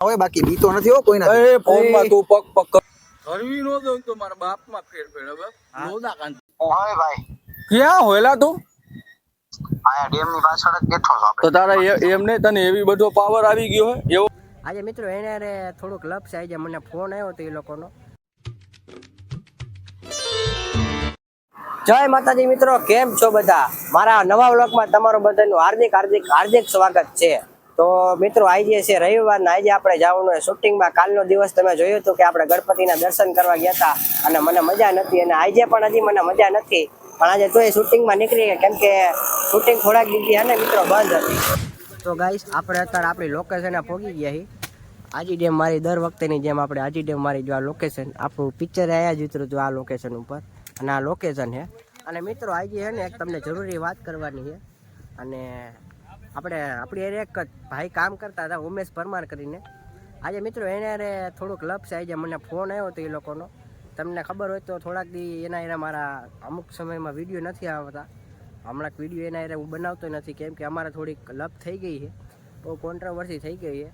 હવે બાકી બીતો નથી હો કોઈના એ ફોનમાં તું પગ પગ કરવી નો દઉં તો મારા બાપમાં ફેર ફેર હવે લોદા કાંત હવે ભાઈ. ક્યાં હોયલા તું? આયા ડેમની પાછળ જ બેઠો છો તો તારા એમને તને એવી બધો પાવર આવી ગયો હે? એવો આજે મિત્રો એને હારે થોડુંક લપ છે આજે મને ફોન આવ્યો એ લોકોનો. જય માતાજી મિત્રો કેમ છો બધા? મારા નવા વ્લોગમાં તમારું બધાનું હાર્દિક હાર્દિક હાર્દિક સ્વાગત છે. તો મિત્રો આજે છે રવિવાર આજે આપણે જવાનું શૂટિંગમાં. કાલનો દિવસ તમે જોયું હતું કે આપણે ગણપતિના દર્શન કરવા ગયા હતા અને મને મજા નથી અને આજે પણ હજી મને મજા નથી. પણ આજે તોય શૂટિંગમાં નીકળી ગયા, કેમ કે શૂટિંગ થોડાક દીધી અને મિત્રો, બંધ હતી. તો ગાઈસ, આપણે અત્યારે આપણી લોકેશને પહોંચી ગયા છીએ. આજી ડેમ મારી દર વખતેની જેમ આપણે આજી ડેમ મારી જો આ લોકેશન આપણું પિક્ચર આવ્યા જ ઉતર્યું હતું આ લોકેશન ઉપર. અને આ લોકેશન છે. અને મિત્રો, આજે છે ને એક તમને જરૂરી વાત કરવાની છે. અને આપણે આપણી હારે એક ભાઈ કામ કરતા હતા, ઉમેશ પરમાર કરીને. આજે મિત્રો એને હારે થોડુંક લપ છે, આજે મને ફોન આવ્યો હતો એ લોકોનો. તમને ખબર હોય તો થોડાક દી એના એના મારા અમુક સમયમાં વીડિયો નથી આવતા. હમણાં વીડિયો એના હારે હું બનાવતો નથી, કેમ કે અમારે થોડીક લપ થઈ ગઈ છે, બહુ કોન્ટ્રાવર્સી થઈ ગઈ છે.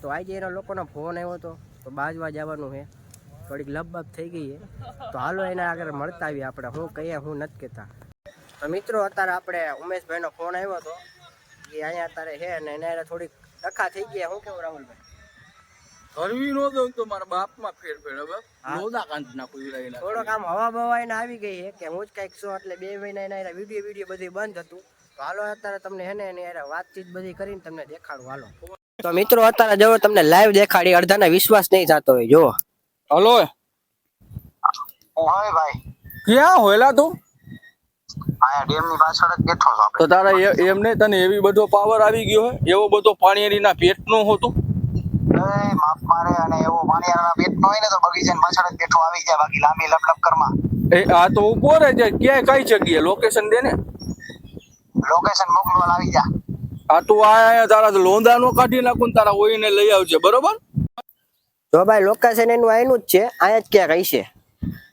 તો આજે એના લોકોનો ફોન આવ્યો હતો તો બાજવા જવાનું છે. થોડીક લબબબ થઈ ગઈ છે. તો હાલો એના આગળ મળતા આવીએ આપણે, હું કહીએ, હું નથી કહેતા. તો મિત્રો, અત્યારે આપણે ઉમેશભાઈનો ફોન આવ્યો હતો. એ અહીંયા તારે છે ને એને થોડીક ડખા થઈ ગયા. હું કેવું રાહુલભાઈ? કરવી નો દઉં તો મારા બાપમાં ફેર ફેર હવે. લોદા કાંત નાખું રહેલા થોડોક આમ હવા બવા એને આવી ગઈ છે કે હું જ કંઈક છું એટલે બે મહિના એના વીડિયો વીડિયો બધી બંધ હતું. તો હાલો અત્યારે તમને હે ને એની હારે વાતચીત બધી કરીને તમને દેખાડું હાલો. તો મિત્રો અત્યારે જો તમને લાઈવ દેખાડી અડધાને વિશ્વાસ નહીં થતો હોય જો હલો હા ભાઈ. ક્યાં હોયલા તું? આયા ડેમની પાછળ જ બેઠો છો તો તારા એ- એમને તને એવી બધો પાવર આવી ગયો હે? એવો બધો પાણીના પેટનો હોતું? એ માપ મારે અને એવો પાણીયાના પેટ નો હોય ને તો બગીચાની પાછળ જ બેઠો આવી જાય બાકી લાંબી લપલપ કરમાં એ આ તો ઊભો રહે છે. ક્યાંય કઈ જગ્યાએ લોકેશન દે ને. લોકેશન મોકલવા આવી જા. આ તું આ તારા લોંધા નો કાઢી નાખું ને તારા ઓઈને લઈ આવજે. બરોબર? તો ભાઈ લોકેશન એનું આયનું જ છે. અહીંયા જ ક્યાંક હશે.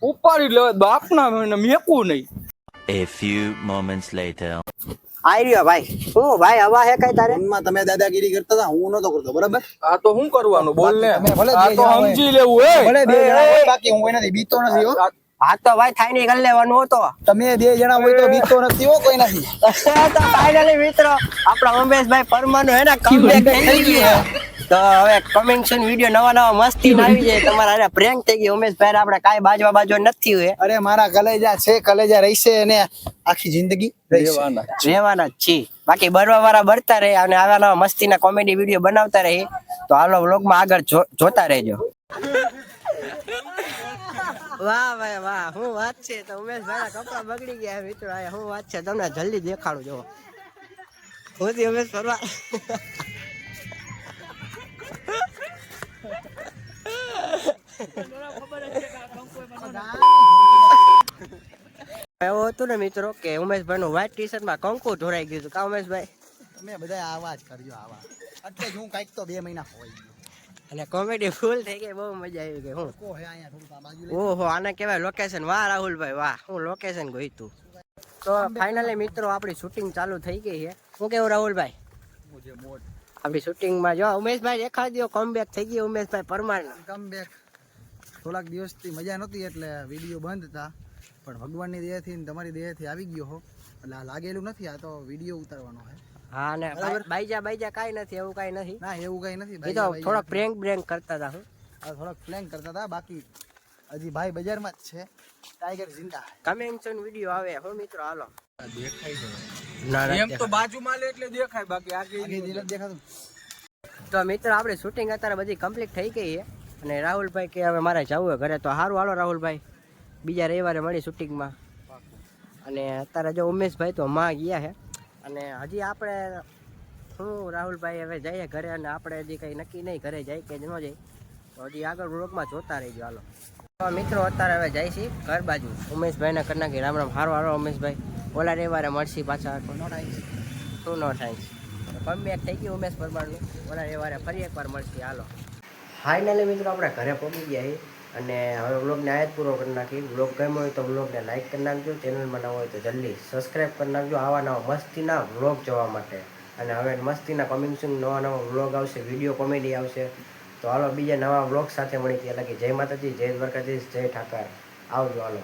ઉપાડી લે બાપના મને મેકવું નહીં. A few moments later. આઈ રહ્યો ભાઈ. હું ભાઈ હવા હે કઈ તારે? ફોનમાં તમે દાદાગીરી કરતા હતા હું નતો કરતો બરાબર? આ તો હું કરવાનું? બોલ ને. ભલે આ તો સમજી લેવું હે? ભલે બે જણા હોય, બાકી હું એનાથી બીતો નથી હો. હા તો ભાઈ થાય નહીં કરી લેવાનું હતો. તમે બે જણા હોય તો બીતો નથી હો કોઈ નથી. તો ફાઇનલી મિત્રો આપણા ઉમેશભાઈ પરમાનો હે ને કમબેક થઈ ગયું. તો હવે કમિંગ વીડિયો વિડિયો નવા નવા મસ્તી આવી જાય. તમારા અરે પ્રેન્ક થઈ ગઈ ઉમેશભાઈ આપણે કાંઈ બાજવા બાજવા નથી હોય. અરે મારા કલેજા છે કલેજા રહેશે અને આખી જિંદગી રહેવાના જ છે. બાકી બરવા વાળા બરતા રહે અને આવા નવા મસ્તીના કોમેડી વીડિયો બનાવતા રહે. તો હાલો વ્લોગમાં આગળ જો- જોતા રહેજો. વાહ ભાઈ વાહ. હું વાત છે? તો ઉમેશભાઈ કપડા બગડી ગયા મિત્રો. હું વાત છે? તમને જલ્દી દેખાડું જો હું ઉમેશ ફરવા. એવું હતું ને મિત્રો કે ઉમેશભાઈ નું વ્હાઈટ ટી શર્ટમાં કંકુ ઢોરાઈ ગયું હતું. કા ઉમેશભાઈ? તમે બધા આવા જ કરજો આવા. એટલે હું કાંઈક તો બે મહિના હોય અને કોમેડી ફૂલ થઈ ગઈ બહુ મજા આવી ગઈ હું. ઓહો આને કહેવાય લોકેશન વાહ રાહુલભાઈ વાહ. હું લોકેશન ગોઈતું તો. ફાઇનલી મિત્રો આપણી શૂટિંગ ચાલુ થઈ ગઈ છે. હું કેવું રાહુલભાઈ? આપણી શૂટિંગમાં જો ઉમેશભાઈ દેખાડી દો કમબેક થઈ ગયો ઉમેશભાઈ પરમાર. કમ બેક થોડાક દિવસથી મજા નહોતી એટલે વીડિયો બંધ હતા. પણ ભગવાનની દયાથી ને તમારી દયાથી આવી ગયો હો. એટલે આ લાગેલું નથી આ તો વીડિયો ઉતારવાનો છે હા અને બાઈજા બાઈજા કાઈ નથી એવું કાંઈ નથી. ના એવું કઈ નથી એ તો થોડોક પ્રેન્ક બ્રેન્ક કરતા હતા હું. આ થોડાક પ્લેન કરતા હતા બાકી હજી ભાઈ બજારમાં જ છે. Tiger Zinda coming soon video આવે હું મિત્રો હાલો. એમ તો બાજુમાં લે એટલે દેખાય બાકી દેખાતું. તો મિત્રો આપણે શૂટિંગ અત્યારે બધી કમ્પ્લીટ થઈ ગઈ છે. અને રાહુલભાઈ કે હવે મારે જવું હોય ઘરે તો સારું હાલો રાહુલભાઈ. બીજા રવિવારે મળી શૂટિંગમાં. અને અત્યારે જો ઉમેશભાઈ તો માં ગયા છે. અને હજી આપણે હું રાહુલભાઈ હવે જઈએ ઘરે અને આપણે હજી કંઈ નક્કી નહીં ઘરે જાય કે ન જાય. તો હજી આગળ વ્લોગમાં જોતા રહીજો હાલો. મિત્રો અત્યારે હવે જાય છે ઘર બાજુ. ઉમેશભાઈને કરના નાખી રામ રામ. હારો હારો ઉમેશભાઈ. ઓલા રવિવારે મળશી પાછા. ટુ નો ટાઈમ્સ કમબેક થઈ ગયું ઉમેશ પરમારનું ઓલા રવિવારે ફરી એકવાર મળશે. હાલો. ફાઇનલી મિત્રો આપણે ઘરે પહોંચી ગયા છીએ. અને હવે વ્લોગને આ પૂરો કરી નાખી. વ્લોગ ગમ્યો હોય તો વ્લોગને લાઇક કરી નાખજો. ચેનલમાં ના હોય તો જલ્દી સબસ્ક્રાઈબ કરી નાખજો. આવા નવા મસ્તીના વ્લોગ જોવા માટે. અને હવે મસ્તીના કમિંગ સૂન નવા નવા વ્લોગ આવશે વીડિયો કોમેડી આવશે. તો હાલો બીજા નવા બ્લોગ સાથે મળી ત્યાં લગી જય માતાજી, જય દ્વારકાધીશ, જય ઠાકર. આવજો હાલો.